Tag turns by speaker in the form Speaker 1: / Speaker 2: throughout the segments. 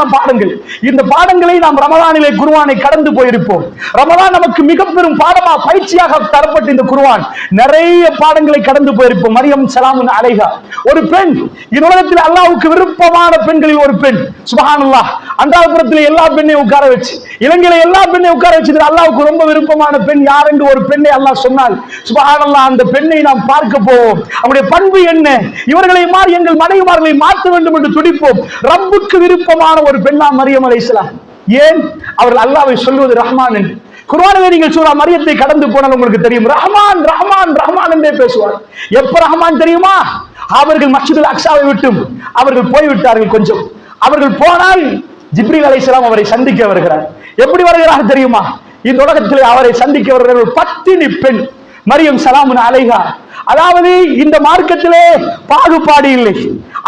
Speaker 1: பாடங்கள். இந்த பாடங்களை நாம் ரமலானிலே குருவானை கடந்து போயிருப்போம். ரமலான் நமக்கு மிக பெரும் பாடமா பயிற்சியாக தரப்பட்ட இந்த குருவான் நிறைய பாடங்களை கடந்து போயிருப்போம். மரியம் சலாமுன் அலைகா ஒரு பெண் இந்த உலகத்தில் அல்லாவுக்கு விருப்பமான பெண்களில் ஒரு பெண். சுபஹானல்லாஹ். அன்றாபுரத்தில் எல்லா பெண்ணையும் உட்கார வச்சு இலங்கையில எல்லா பெண்ணையும் உட்கார வச்சு அல்லாவுக்கு ரொம்ப விருப்பமான பெண் யார் என்று ஒரு பெண்ணை அல்லாஹ் சொன்னால் சுபஹானல்லாஹ் அந்த பெண்ணை நாம் பார்க்க போவோம். அவருடைய பண்பு என்ன? இவர்களை மாறி எங்கள் மனைவிமார்களை மாற்ற வேண்டும் என்று துடிப்போம். ரப்புக்கு விருப்பமான ஒரு பெண்ணா மரியம் அலைஹிஸ்ஸலாம் ஏன்? அவர்கள் அல்லாவை சொல்வது ரஹ்மான் என்று. நீங்கள் சூரா மரியத்தை கடந்து போனால் உங்களுக்கு தெரியும். ரஹ்மான் ரஹ்மான் ரஹ்மான் என்றே பேசுவார். எப்ப ரஹ்மான் தெரியுமா? அவர்கள் மஸ்ஜிதுல் அக்ஷாவை விட்டும். அவர்கள் போய்விட்டார்கள் கொஞ்சம். அவர்கள் போனால் ஜிப்ரீல் அலிஸ்லாம் அவரை சந்திக்க வருகிறார். எப்படி வருகிறார் தெரியுமா? இந்த உலகத்தில் அவரை சந்திக்க வருகிற ஒரு பத்தினி பெண் மரியம் சலாமுன் அலைகா அதாவது இந்த மார்க்கத்திலே பாகுபாடு இல்லை.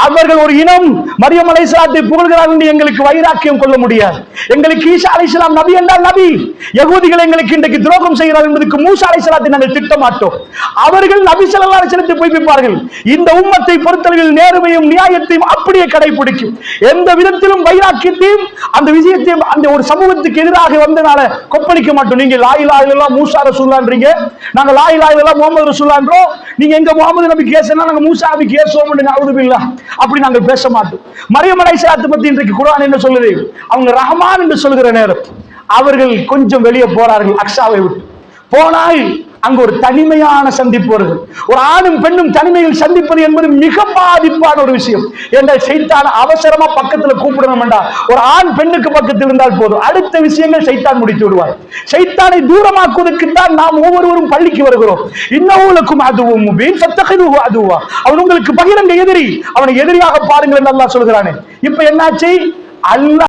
Speaker 1: அவர்கள் ஒரு இனம் மரியம் அலைஹிஸ்ஸலாத்தை புகழ்கிறார்கள் என்று எங்களுக்கு வைராக்கியம் கொள்ள முடியாது. எங்களுக்கு ஈசா அலைஹிஸ்ஸலாம் நபி என்றால் நபி. யகுதிகள் எங்களுக்கு இன்றைக்கு துரோகம் செய்கிறார் என்பதற்கு மூசா அலைஹிஸ்ஸலாத்தை நாங்கள் திட்ட மாட்டோம் அவர்கள் நபி ஸல்லல்லாஹு அலிஸ்லத்தை வஸல்லத்தை பொய்ப்பிப்பார்கள் இந்த உம்மத்தை பொறுத்தளவில் நேர்மையும் நியாயத்தையும் அப்படியே கடைபிடிக்கும் எந்த விதத்திலும் வைராக்கியத்தையும் அந்த விஷயத்தையும் அந்த ஒரு சமூகத்துக்கு எதிராக வந்தனால கொப்பளிக்க மாட்டோம். நீங்க லாயிலா இல்லலாம் மூசா ரசூல்லான்றீங்க நாங்கள் லாயிலா இல்லலாம் முகமது ரசூல்லான்றோம் நீங்க எங்க முகமது நபி கேசனா நாங்க மூசா நபி கேசுவோம் அவுதுபில்லா அப்படி நாங்கள் பேச மாட்டோம். மரியம் அலைசாத்து பத்தி இன்றைக்கு குரான் என்ன சொல்லுது? அவங்க ரஹமான் என்று சொல்லுகிற நேரம். அவர்கள் கொஞ்சம் வெளியே போறார்கள் அக்ஷாவை விட்டு. போனால் அங்கு ஒரு தனிமையான சந்திப்பு வருது. ஒரு ஆணும் பெண்ணும் தனிமையில் சந்திப்பது என்பது மிக பாதிப்பான ஒரு விஷயம். என்றால் சைத்தான் அவசரமா பக்கத்துல கூப்பிடணும் வேண்டாம் ஒரு ஆண் பெண்ணுக்கு பக்கத்தில் இருந்தால் போதும். அடுத்த விஷயங்கள் சைத்தான் முடித்து விடுவார். சைத்தானை தூரமாக்குவதற்கு தான் நாம் ஒவ்வொருவரும் பள்ளிக்கு வருகிறோம். இன்னவுலக்கும் அதுவும் அதுவா. அவன் உங்களுக்கு பகிரங்க எதிரி. அவனை எதிரியாக பாருங்கள் என்று அல்லாஹ் சொல்கிறானே. இப்ப என்னாச்சு? அல்லாஹ்